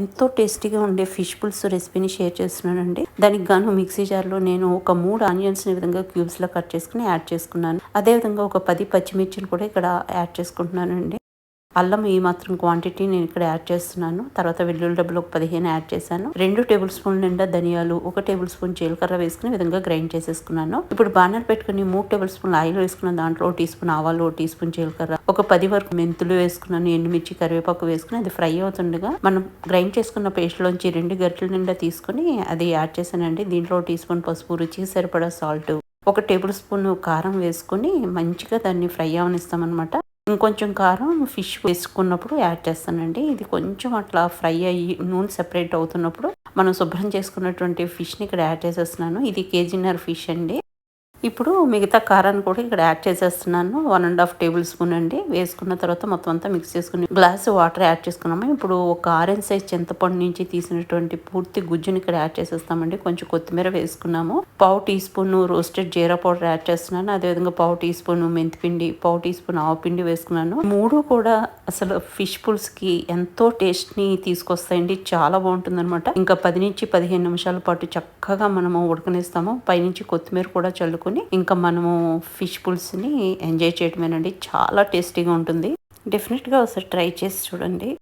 ఎంతో టేస్టీగా ఉండే ఫిష్ పుల్స్ రెసిపీని షేర్ చేస్తున్నానండి. దానికి గాను మిక్సీ జార్లో నేను ఒక మూడు ఆనియన్స్ విధంగా క్యూబ్స్లో కట్ చేసుకుని యాడ్ చేసుకున్నాను. అదే విధంగా ఒక పది పచ్చిమిర్చిని కూడా ఇక్కడ యాడ్ చేసుకుంటున్నానండి. అల్లం ఈ మాత్రం క్వాంటిటీ నేను ఇక్కడ యాడ్ చేస్తున్నాను. తర్వాత వెల్లుల్లి డబ్బులు ఒక పదిహేను యాడ్ చేశాను. రెండు టేబుల్ స్పూన్ నిండా ధనియాలు ఒక టేబుల్ స్పూన్ జీలకర్ర వేసుకుని విధంగా గ్రైండ్ చేసేసుకున్నాను. ఇప్పుడు బానర్ పెట్టుకుని మూడు టేబుల్ స్పూన్ ఆయిల్ వేసుకున్న దాంట్లో టీ స్పూన్ ఆవాలు ఒక టీ స్పూన్ జీలకర్ర ఒక పది వరకు మెంతులు వేసుకున్నాను ఎండుమిర్చి కరివేపాకు వేసుకుని అది ఫ్రై అవుతుండగా మనం గ్రైండ్ చేసుకున్న పేస్ట్ లోంచి రెండు గరిటెల నిండా తీసుకుని అది యాడ్ చేశానండి. దీంట్లో టీ స్పూన్ పసుపు రుచికి సరిపడా సాల్ట్ ఒక టేబుల్ స్పూన్ కారం వేసుకుని మంచిగా దాన్ని ఫ్రై అవనిస్తామన్నమాట. ఇంకొంచెం కారం ఫిష్ వేసుకున్నప్పుడు యాడ్ చేస్తానండి. ఇది కొంచెం అట్లా ఫ్రై అయ్యి నూనె సెపరేట్ అవుతున్నప్పుడు మనం శుభ్రం చేసుకున్నటువంటి ఫిష్ని ఇక్కడ యాడ్ చేసేస్తున్నాను. ఇది కేజీన్నర ఫిష్ అండి. ఇప్పుడు మిగతా కారాన్ని కూడా ఇక్కడ యాడ్ చేసేస్తున్నాను. One and half tablespoon అండి. వేసుకున్న తర్వాత మొత్తం అంతా మిక్స్ చేసుకుని గ్లాస్ వాటర్ యాడ్ చేసుకున్నాము. ఇప్పుడు ఒక ఆరెంజ్ సైజ్ చింతపండు నుంచి తీసినటువంటి పూర్తి గుజ్జుని ఇక్కడ యాడ్ చేసేస్తామండి. కొంచెం కొత్తిమీర వేసుకున్నాము. పావు teaspoon roasted jeera powder add చేస్తున్నాను. అదేవిధంగా పావు టీ స్పూన్ మెంతిపిండి పావు టీ స్పూన్ ఆవపిండి వేసుకున్నాను. మూడు కూడా అసలు ఫిష్ పుల్స్కి ఎంతో టేస్ట్ని తీసుకొస్తాయండి. చాలా బాగుంటుంది అనమాట ఇంకా పది నుంచి పదిహేను నిమిషాల పాటు చక్కగా మనము ఉడకనేస్తాము. పైనుంచి కొత్తిమీర కూడా చల్లుకొని ఇంకా మనము ఫిష్ పులుసుని ఎంజాయ్ చేయటమేనండి. చాలా టేస్టీగా ఉంటుంది. డెఫినెట్గా ఒకసారి ట్రై చేసి చూడండి.